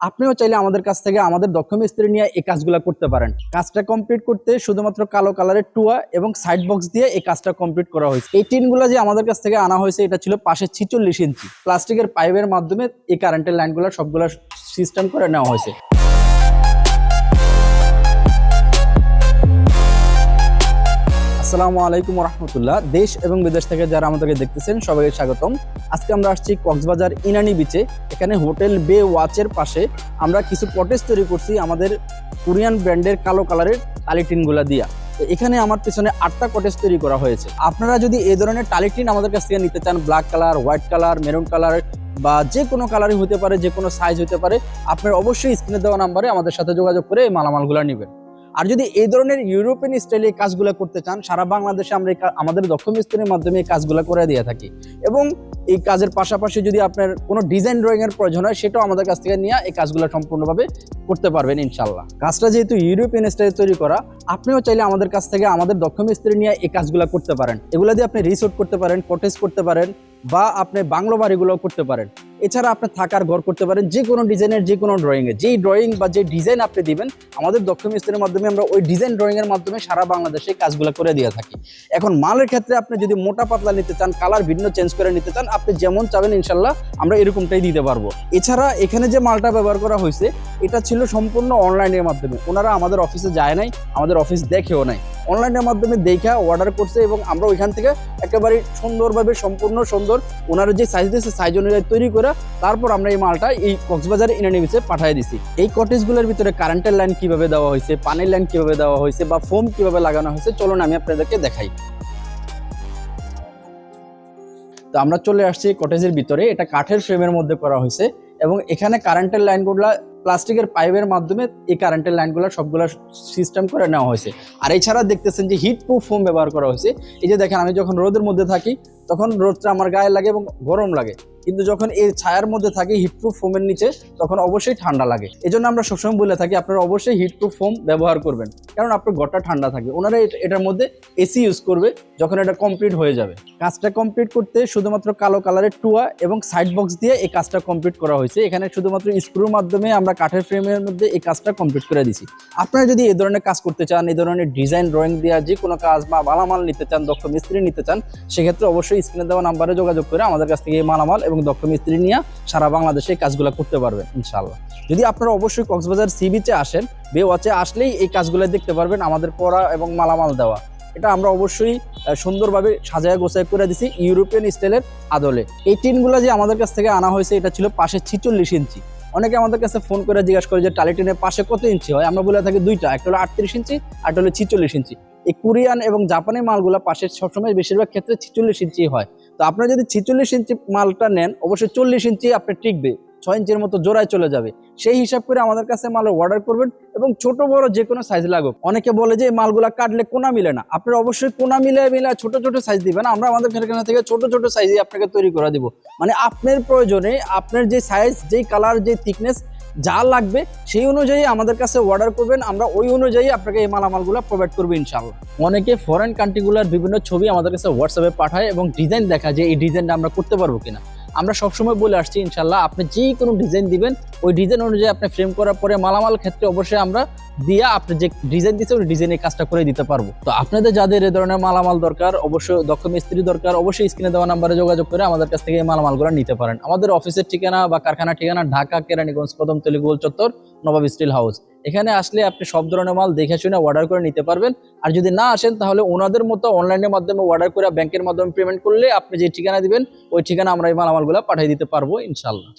আপনিও চাইলে আমাদের কাছ থেকে আমাদের দক্ষ মিস্ত্রি নিয়ে এই কাজগুলো করতে পারেন। কাজটা কমপ্লিট করতে শুধুমাত্র কালো কালারের টুয়া এবং সাইড বক্স দিয়ে এই কাজটা কমপ্লিট করা হয়েছে। এই টিনগুলো যে আমাদের কাছ থেকে আনা হয়েছে, এটা ছিল পাশে ছিচল্লিশ ইঞ্চি। প্লাস্টিকের পাইপের মাধ্যমে এই কারেন্টের লাইনগুলো সবগুলো সিস্টেম করে নেওয়া হয়েছে। আসসালামু আলাইকুম রহমতুল্লাহ দেশ এবং বিদেশ থেকে যারা আমাদেরকে দেখতেছেন, সবাইকে স্বাগতম। আজকে আমরা আসছি কক্সবাজার ইনানি বিচে এখানে হোটেল বে ওয়াচের পাশে আমরা কিছু কটেজ তৈরি করছি আমাদের কোরিয়ান ব্র্যান্ডের কালো কালারের টালিটিনগুলা দিয়া। এখানে আমার পিছনে আটটা কটেজ তৈরি করা হয়েছে। আপনারা যদি এই ধরনের টালিটিন আমাদের কাছ থেকে নিতে চান black colour white colour maroon colour বা যে কোনো কালারই হতে পারে, যে কোনো সাইজ হতে পারে, আপনারা অবশ্যই স্ক্রিনে দেওয়া নাম্বারে আমাদের সাথে যোগাযোগ করে এই মালামালগুলো নেবেন। আর যদি এই ধরনের ইউরোপিয়ান স্টাইলে কাজগুলো করতে চান, সারা বাংলাদেশে আমরা আমাদের দক্ষ মিস্ত্রির মাধ্যমে এই কাজগুলো করে দিয়ে থাকি। এবং এই কাজের পাশাপাশি যদি আপনার কোনো ডিজাইন ড্রয়িং এর প্রয়োজন হয়, সেটাও আমাদের কাছ থেকে নিয়ে এই কাজগুলো সম্পূর্ণভাবে করতে পারবেন ইনশাল্লাহ কাজটা যেহেতু ইউরোপিয়ান স্টাইলে তৈরি করা, আপনিও চাইলে আমাদের কাছ থেকে আমাদের দক্ষ মিস্ত্রি নিয়ে এই কাজগুলো করতে পারেন। এগুলো দিয়ে আপনি রিসোর্ট করতে পারেন কটেজ করতে পারেন, বা আপনি বাংলো বাড়িগুলো করতে পারেন। এছাড়া আপনি থাকার ঘর করতে পারেন, যে কোনো ডিজাইনের, যে কোনো ড্রয়িংয়ে যেই ড্রয়িং বা যে ডিজাইন আপনি দিবেন, আমাদের দক্ষ মিস্ত্রির মাধ্যমে আমরা ওই ডিজাইন ড্রয়িংয়ের মাধ্যমে সারা বাংলাদেশে কাজগুলো করে দিয়ে থাকি। এখন মালের ক্ষেত্রে আপনি যদি মোটা পাতলা নিতে চান কালার ভিন্ন চেঞ্জ করে নিতে চান, আপনি যেমন চাবেন, ইনশাল্লাহ আমরা এরকমটাই দিতে পারব। এছাড়া এখানে যে মালটা ব্যবহার করা হয়েছে, এটা ছিল সম্পূর্ণ অনলাইনের মাধ্যমে। ওনারা আমাদের অফিসে যায় নাই, আমাদের অফিস দেখেও নাই। অনলাইনের মাধ্যমে দেখা অর্ডার করছে এবং আমরা ওইখান থেকে একেবারে সুন্দরভাবে, সম্পূর্ণ সুন্দর, ওনারা যে সাইজ দিয়েছে সাইজ অনুযায়ী তৈরি করে তারপর আমরা এই মালটা এই কক্সবাজার ইনানিবিসে পাঠিয়ে দিছি। এই কটেজগুলোর ভিতরে কারেন্টের লাইন কীভাবে দেওয়া হয়েছে, পানির লাইন কীভাবে দেওয়া হয়েছে বা ফোম কীভাবে লাগানো হয়েছে, চলুন আমি আপনাদেরকে দেখাই। তো আমরা চলে আসছি কটেজের ভিতরে, এটা কাঠের ফ্রেমের মধ্যে করা হয়েছে এবং এখানে কারেন্টের লাইনগুলো প্লাস্টিকের পাইপের মাধ্যমে এই কারেন্টের লাইনগুলো সবগুলো সিস্টেম করে নেওয়া হয়েছে। আর এছাড়া দেখতেছেন যে হিট প্রুফ ফোম ব্যবহার করা হয়েছে। এই যে দেখেন, আমি যখন রোদের মধ্যে থাকি, তখন রোদটা আমার গায়ে লাগে এবং গরম লাগে। কিন্তু যখন এই ছায়ার মধ্যে থাকে হিটপ্রুফ ফোমের নিচে, তখন অবশ্যই ঠান্ডা লাগে। এই জন্য আমরা সবসময় বলে থাকি, আপনারা অবশ্যই হিটপ্রুফ ফোম ব্যবহার করবেন। কারণ আপনার ঘরটা ঠান্ডা থাকে ওনারা এটার মধ্যে এসি ইউজ করবে, যখন এটা কমপ্লিট হয়ে যাবে। কাজটা কমপ্লিট করতে শুধুমাত্র কালো কালারের টুয়া এবং সাইড বক্স দিয়ে এই কাজটা কমপ্লিট করা হয়েছে। এখানে শুধুমাত্র স্ক্রুর মাধ্যমে আমরা কাঠের ফ্রেমের মধ্যে এই কাজটা কমপ্লিট করে দিছি আপনারা যদি এই ধরনের কাজ করতে চান, এই ধরনের ডিজাইন ড্রয়িং দেওয়া যে কোনো কাজ বা মালামাল নিতে চান, দক্ষ মিস্ত্রি নিতে চান, সেক্ষেত্রে অবশ্যই স্ক্রিনে দেওয়া নাম্বারে যোগাযোগ করে আমাদের কাছ থেকে মালামাল এবং দক্ষ মিস্ত্রি নিয়ে সারা বাংলাদেশে কাজগুলো করতে পারবেন ইনশাল্লাহ যদি আপনারা অবশ্যই কক্সবাজার সি বিচে আসেন বে ওয়াচে আসলেই এই কাজগুলো দেখতে পারবেন আমাদের পড়া এবং মালামাল দেওয়া। এটা আমরা অবশ্যই সুন্দরভাবে সাজায় গোছায় করে দিছি ইউরোপিয়ান স্টাইলের আদলে। এই টিনগুলো যে আমাদের কাছ থেকে আনা হয়েছে, এটা ছিল পাশে ছিচল্লিশ ইঞ্চি। অনেকে আমাদের কাছে ফোন করে জিজ্ঞাসা করে যে টালিটিনের পাশে কত ইঞ্চি হয়? আমরা বলে থাকি দুইটা, একটা হলো আটত্রিশ ইঞ্চি একটা হলো ছিচল্লিশ ইঞ্চি। এই কোরিয়ান এবং জাপানি মালগুলো পাশে সবসময় বেশিরভাগ ক্ষেত্রে ছিচল্লিশ ইঞ্চি হয়। তো আপনারা যদি ছিচল্লিশ ইঞ্চি মালটা নেন অবশ্যই চল্লিশ ইঞ্চি আপনি টিকবে। ছয় ইঞ্চির মতো জোড়ায় চলে যাবে। সেই হিসাব করে আমাদের কাছে মাল অর্ডার করবেন এবং ছোট, বড় যে কোনো সাইজ লাগুক। অনেকে বলে যে মালগুলা কাটলে কোনা মিলে না। আপনারা অবশ্যই কোনা মিলে মিলে ছোট ছোট সাইজ দিবেন। আমরা আমাদের কারখানা থেকে ছোট ছোট সাইজে আপনাকে তৈরি করে দিব। মানে আপনার প্রয়োজনে আপনার যে সাইজ যেই কালার যে থিকনেস যা লাগবে সেই অনুযায়ী আমাদের কাছে অর্ডার করবেন। আমরা ওই অনুযায়ী আপনাকে এই মালামালগুলো প্রোভাইড করব ইনশাল্লাহ অনেকে ফরেন কান্ট্রিগুলোর বিভিন্ন ছবি আমাদের কাছে হোয়াটসঅ্যাপে পাঠায় এবং ডিজাইন দেখা যে এই ডিজাইনটা আমরা করতে পারব কিনা। আমরা সবসময় বলে আসছি ইনশাল্লাহ আপনি যে কোনো ডিজাইন দিবেন, ওই ডিজাইন অনুযায়ী আপনি ফ্রেম করার পরে মালামাল ক্ষেত্রে অবশ্যই আমরা দিয়ে আপনি যে ডিজাইন দিচ্ছে ওই ডিজাইনের কাজটা করে দিতে পারব। তো আপনাদের যাদের এ ধরনের মালামাল দরকার, অবশ্যই দক্ষ মিস্ত্রি দরকার, অবশ্যই স্ক্রিনে দেওয়া নাম্বারে যোগাযোগ করে আমাদের কাছ থেকে এই মালামালগুলো নিতে পারেন। আমাদের অফিসের ঠিকানা বা কারখানা ঠিকানা ঢাকা, কেরানীগঞ্জ, কদমতলি গোল চত্বর নবাব স্টিল হাউস। এখানে আসলে আপনি সব ধরনের মাল দেখে শুনে অর্ডার করে নিতে পারবেন। আর যদি না আসেন, তাহলে ওনাদের মতো অনলাইনের মাধ্যমে অর্ডার করে ব্যাংকের মাধ্যমে পেমেন্ট করলে আপনি যে ঠিকানা দিবেন, ওই ঠিকানা আমরা এই মালামালগুলো পাঠিয়ে দিতে পারব ইনশাল্লাহ